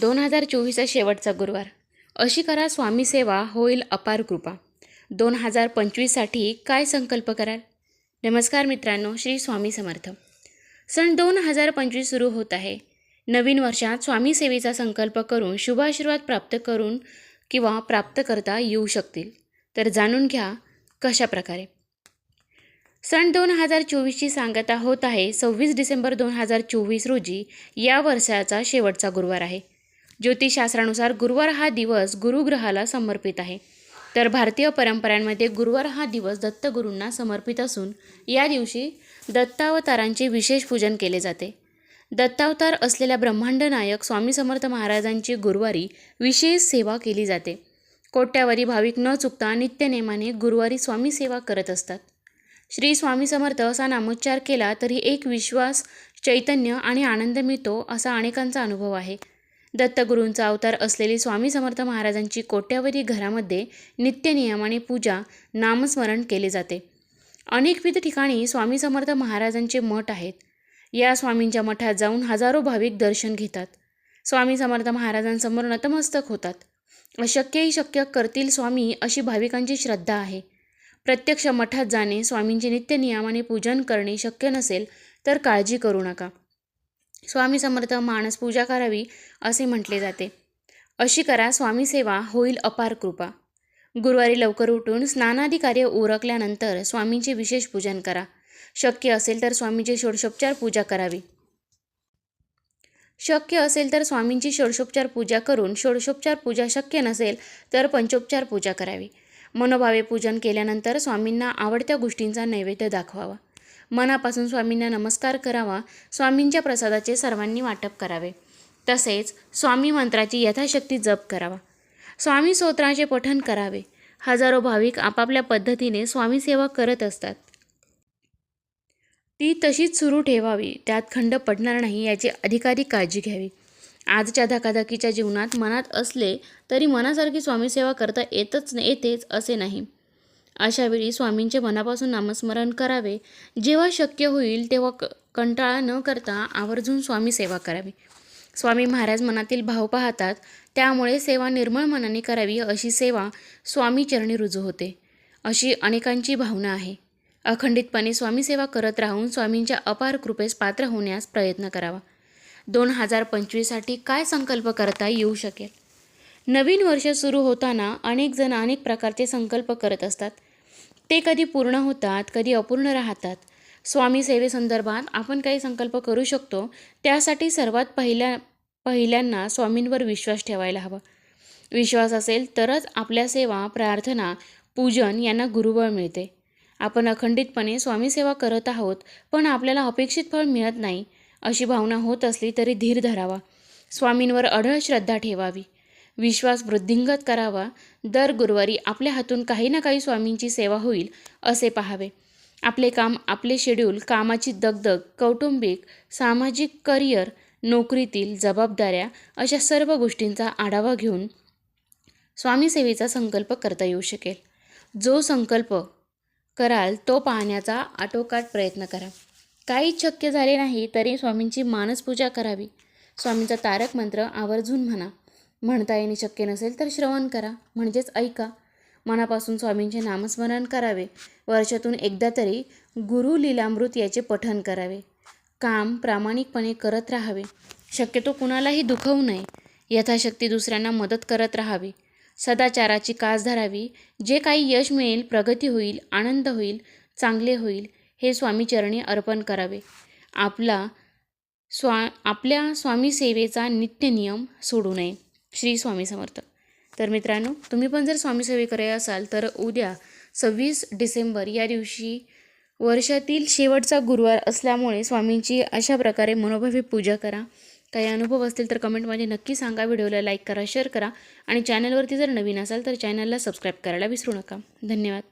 दोन हजार चोवीसचा शेवटचा गुरुवार. अशी करा स्वामी सेवा होईल अपार कृपा. दोन हजार पंचवीससाठी काय संकल्प कराल? नमस्कार मित्रांनो श्री स्वामी समर्थ. सण दोन हजार पंचवीस सुरू होत आहे. नवीन वर्षात स्वामी सेवेचा संकल्प करून शुभाशीर्वाद प्राप्त करून किंवा प्राप्त करता येऊ शकतील. तर जाणून घ्या कशा प्रकारे. दोन हजार चोवीसची सांगता होत आहे सव्वीस डिसेंबर दोन हजार चोवीस रोजी या वर्षाचा शेवटचा गुरुवार आहे. ज्योतिषशास्त्रानुसार गुरुवार हा दिवस गुरुग्रहाला समर्पित आहे. तर भारतीय परंपरांमध्ये गुरुवार हा दिवस दत्तगुरूंना समर्पित असून या दिवशी दत्तावतारांचे विशेष पूजन केले जाते. दत्तावतार असलेल्या ब्रह्मांड नायक स्वामी समर्थ महाराजांची गुरुवारी विशेष सेवा केली जाते. कोट्यावरी भाविक न चुकता नित्यनेमाने गुरुवारी स्वामी सेवा करत असतात. श्री स्वामी समर्थ असा नामोच्चार केला तरी एक विश्वास चैतन्य आणि आनंद मिळतो असा अनेकांचा अनुभव आहे. दत्तगुरूंचा अवतार असलेली स्वामी समर्थ महाराजांची कोट्यावधी घरामध्ये नित्यनियमाने पूजा नामस्मरण केले जाते. अनेकविध ठिकाणी स्वामी समर्थ महाराजांचे मठ आहेत. या स्वामींच्या मठात जाऊन हजारो भाविक दर्शन घेतात. स्वामी समर्थ महाराजांसमोर नतमस्तक होतात. अशक्यही शक्य करतील स्वामी अशी भाविकांची श्रद्धा आहे. प्रत्यक्ष मठात जाणे स्वामींचे नित्यनियमाने पूजन करणे शक्य नसेल तर काळजी करू नका. स्वामी समर्थ माणस पूजा करावी असे म्हटले जाते. अशी करा स्वामी सेवा होईल अपार कृपा. गुरुवारी लवकर उठून स्नानादी कार्य उरकल्यानंतर स्वामींचे विशेष पूजन करा. शक्य असेल तर स्वामींची षोडशोपचार पूजा करावी. शक्य असेल तर स्वामींची षोडशोपचार पूजा करून षोडशोपचार पूजा शक्य नसेल तर पंचोपचार पूजा करावी. मनोभावे पूजन केल्यानंतर स्वामींना आवडत्या गोष्टींचा नैवेद्य दाखवावा. मनापासून स्वामींना नमस्कार करावा स्वामींच्या प्रसादाचे सर्वांनी वाटप करावे. तसेच स्वामी मंत्राची यथाशक्ती जप करावा. स्वामी स्तोत्राचे पठण करावे. हजारो भाविक आपापल्या पद्धतीने स्वामी सेवा करत असतात. ती तशीच सुरू ठेवावी त्यात खंड पडणार नाही याची अधिकाधिक काळजी घ्यावी. आजच्या धकाधकीच्या जीवनात मनात असले तरी मनासारखी स्वामीसेवा करता येतच येतेच असे नाही. अशावेळी स्वामींचे मनापासून नामस्मरण करावे. जेव्हा शक्य होईल तेव्हा क कंटाळा न करता आवर्जून स्वामी सेवा करावी. स्वामी महाराज मनातील भाव पाहतात त्यामुळे सेवा निर्मळ मनाने करावी अशी सेवा स्वामीचरणी रुजू होते. अशी अनेकांची भावना आहे. अखंडितपणे स्वामी सेवा करत राहून स्वामींच्या अपार कृपेस पात्र होण्यास प्रयत्न करावा. दोन हजार पंचवीससाठी काय संकल्प करता येऊ शकेल? नवीन वर्ष सुरू होताना अनेक जण अनेक प्रकारचे संकल्प करत असतात. ते कधी पूर्ण होतात कधी अपूर्ण राहतात. स्वामी सेवेसंदर्भात आपण काही संकल्प करू शकतो. त्यासाठी सर्वात पहिल्या पहिल्यांना स्वामींवर विश्वास ठेवायला हवा. विश्वास असेल तरच आपल्या सेवा प्रार्थना पूजन यांना गुरुबळ मिळते. आपण अखंडितपणे स्वामीसेवा करत आहोत पण आपल्याला अपेक्षित फळ मिळत नाही. अशी भावना होत असली तरी धीर धरावा. स्वामींवर अढळ श्रद्धा ठेवावी. विश्वास वृद्धिंगत करावा. दर गुरुवारी आपल्या हातून काही ना काही स्वामींची सेवा होईल असे पाहावे. आपले काम आपले शेड्यूल कामाची दगदग कौटुंबिक सामाजिक करिअर नोकरीतील जबाबदाऱ्या अशा सर्व गोष्टींचा आढावा घेऊन स्वामीसेवेचा संकल्प करता येऊ शकेल. जो संकल्प कराल तो पाहण्याचा आटोकाट प्रयत्न करा. काहीच शक्य झाले नाही तरी स्वामींची मानसपूजा करावी. स्वामींचा तारक मंत्र आवर्जून म्हणा. म्हणता येणे शक्य नसेल तर श्रवण करा. म्हणजेच ऐका. मनापासून स्वामींचे नामस्मरण करावे. वर्षातून एकदा तरी गुरु लीलामृत याचे पठण करावे. काम प्रामाणिकपणे करत राहावे. शक्यतो कुणालाही दुखवू नये. यथाशक्ती दुसऱ्यांना मदत करत राहावी. सदाचाराची कास धरावी. जे काही यश मिळेल प्रगती होईल आनंद होईल चांगले होईल हे स्वामीचरणी अर्पण करावे. आपला स्वा आपल्या स्वामी सेवेचा नित्यनियम सोडू नये. श्री स्वामी समर्थ. तर मित्रांनो तुम्ही पण जर स्वामी सेवेकडे असाल तर उद्या सव्वीस डिसेंबर या दिवशी वर्षातील शेवटचा गुरुवार असल्यामुळे स्वामींची अशा प्रकारे मनोभावी पूजा करा. काही अनुभव असतील तर कमेंटमध्ये नक्की सांगा. व्हिडिओला लाईक करा शेअर करा आणि चॅनलवरती जर नवीन असाल तर चॅनलला सबस्क्राईब करायला विसरू नका. धन्यवाद.